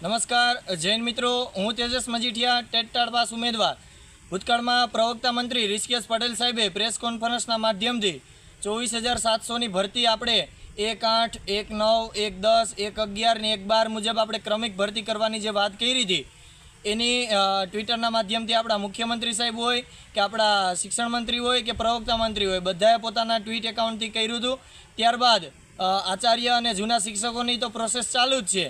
નમસ્કાર, જૈન મિત્રો. હું તેજસ મજીઠિયા ટેટ પાસ ઉમેદવાર. ભૂતકાળમાં પ્રવક્તા મંત્રી ઋષિકેશ પટેલ સાહેબે પ્રેસ કોન્ફરન્સના માધ્યમથી ચોવીસ હજાર સાતસોની ભરતી આપણે એક આઠ, એક નવ, એક દસ, એક અગિયાર ને એક બાર મુજબ આપણે ક્રમિક ભરતી કરવાની જે વાત કરી હતી, એની ટ્વિટરના માધ્યમથી આપણા મુખ્યમંત્રી સાહેબ હોય કે આપણા શિક્ષણ મંત્રી હોય કે પ્રવક્તા મંત્રી હોય, બધાએ પોતાના ટ્વીટ એકાઉન્ટથી કર્યું હતું. ત્યારબાદ આચાર્ય અને જૂના શિક્ષકોની તો પ્રોસેસ ચાલુ જ છે.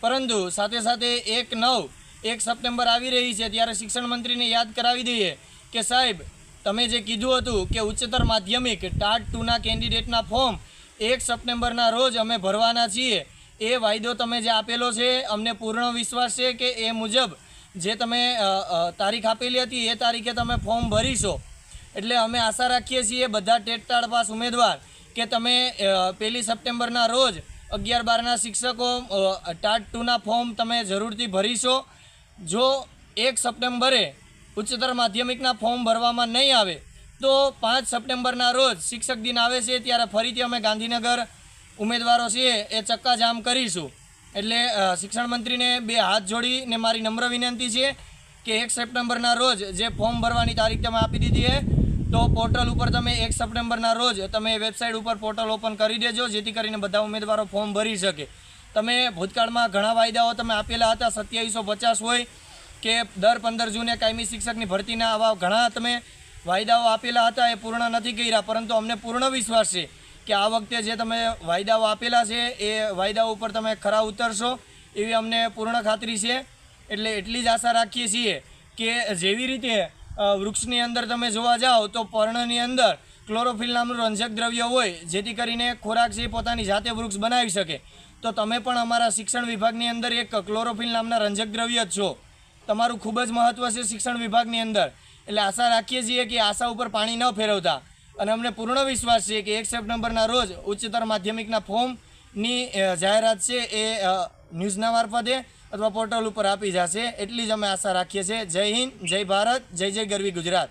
પરંતુ સાથે સાથે એક નવ, એક સપ્ટેમ્બર આવી રહી છે ત્યારે શિક્ષણ મંત્રીને યાદ કરાવી દઈએ કે સાહેબ, તમે જે કીધું હતું કે ઉચ્ચતર માધ્યમિક ટાટ ટુના કેન્ડિડેટના ફોર્મ એક સપ્ટેમ્બરના રોજ અમે ભરવાના છીએ, એ વાયદો તમે જે આપેલો છે, અમને પૂર્ણ વિશ્વાસ છે કે એ મુજબ જે તમે તારીખ આપેલી હતી, એ તારીખે તમે ફોર્મ ભરીશો. એટલે અમે આશા રાખીએ છીએ બધા ટેટટાળ પાસ ઉમેદવાર કે તમે પહેલી સપ્ટેમ્બરના રોજ અગિયાર બારના શિક્ષકો ટાટ ટુના ફોર્મ તમે જરૂરથી ભરીશો. જો એક સપ્ટેમ્બરે ઉચ્ચતર માધ્યમિકના ફોર્મ ભરવામાં નહીં આવે, તો પાંચ સપ્ટેમ્બરના રોજ શિક્ષક દિન આવે છે, ત્યારે ફરીથી અમે ગાંધીનગર ઉમેદવારો છીએ, એ ચક્કાજામ કરીશું. એટલે શિક્ષણ મંત્રીને બે હાથ જોડીને મારી નમ્ર વિનંતી છે કે એક સપ્ટેમ્બરના રોજ જે ફોર્મ ભરવાની તારીખ તમે આપી દીધી છે તો પોર્ટલ ઉપર તમે એક સપ્ટેમ્બરના રોજ તમે વેબસાઇટ ઉપર પોર્ટલ ઓપન કરી દેજો, જેથી કરીને બધા ઉમેદવારો ફોર્મ ભરી શકે. તમે ભૂતકાળમાં ઘણા વાયદાઓ તમે આપેલા હતા, સત્યાવીસો પચાસ હોય કે દર પંદર જૂને કાયમી શિક્ષકની ભરતીના આવા ઘણા તમે વાયદાઓ આપેલા હતા, એ પૂર્ણ નથી કર્યા, પરંતુ અમને પૂર્ણ વિશ્વાસ છે કે આ વખતે જે તમે વાયદાઓ આપેલા છે, એ વાયદાઓ ઉપર તમે ખરા ઉતરશો, એવી અમને પૂર્ણ ખાતરી છે. એટલે એટલી જ આશા રાખીએ છીએ કે જેવી રીતે વૃક્ષની અંદર તમે જોવા જાઓ તો પર્ણની અંદર ક્લોરોફિલ નામનું રંજક દ્રવ્ય હોય, જેથી કરીને ખોરાક છે પોતાની જાતે વૃક્ષ બનાવી શકે. તો તમે પણ અમારા શિક્ષણ વિભાગની અંદર એક ક્લોરોફિલ નામના રંજક દ્રવ્ય જ છો. તમારું ખૂબ જ મહત્ત્વ છે શિક્ષણ વિભાગની અંદર. એટલે આશા રાખીએ છીએ કે આશા ઉપર પાણી ન ફેરવતા. અને અમને પૂર્ણ વિશ્વાસ છે કે એક સપ્ટેમ્બરના રોજ ઉચ્ચતર માધ્યમિકના ફોર્મની જાહેરાત છે એ ન્યૂઝના મારફતે અથવા પોર્ટલ ઉપર આપી જશે. એટલી જ અમે આશા રાખીએ છીએ. જય હિન્દ, જય ભારત, જય જય ગરવી ગુજરાત.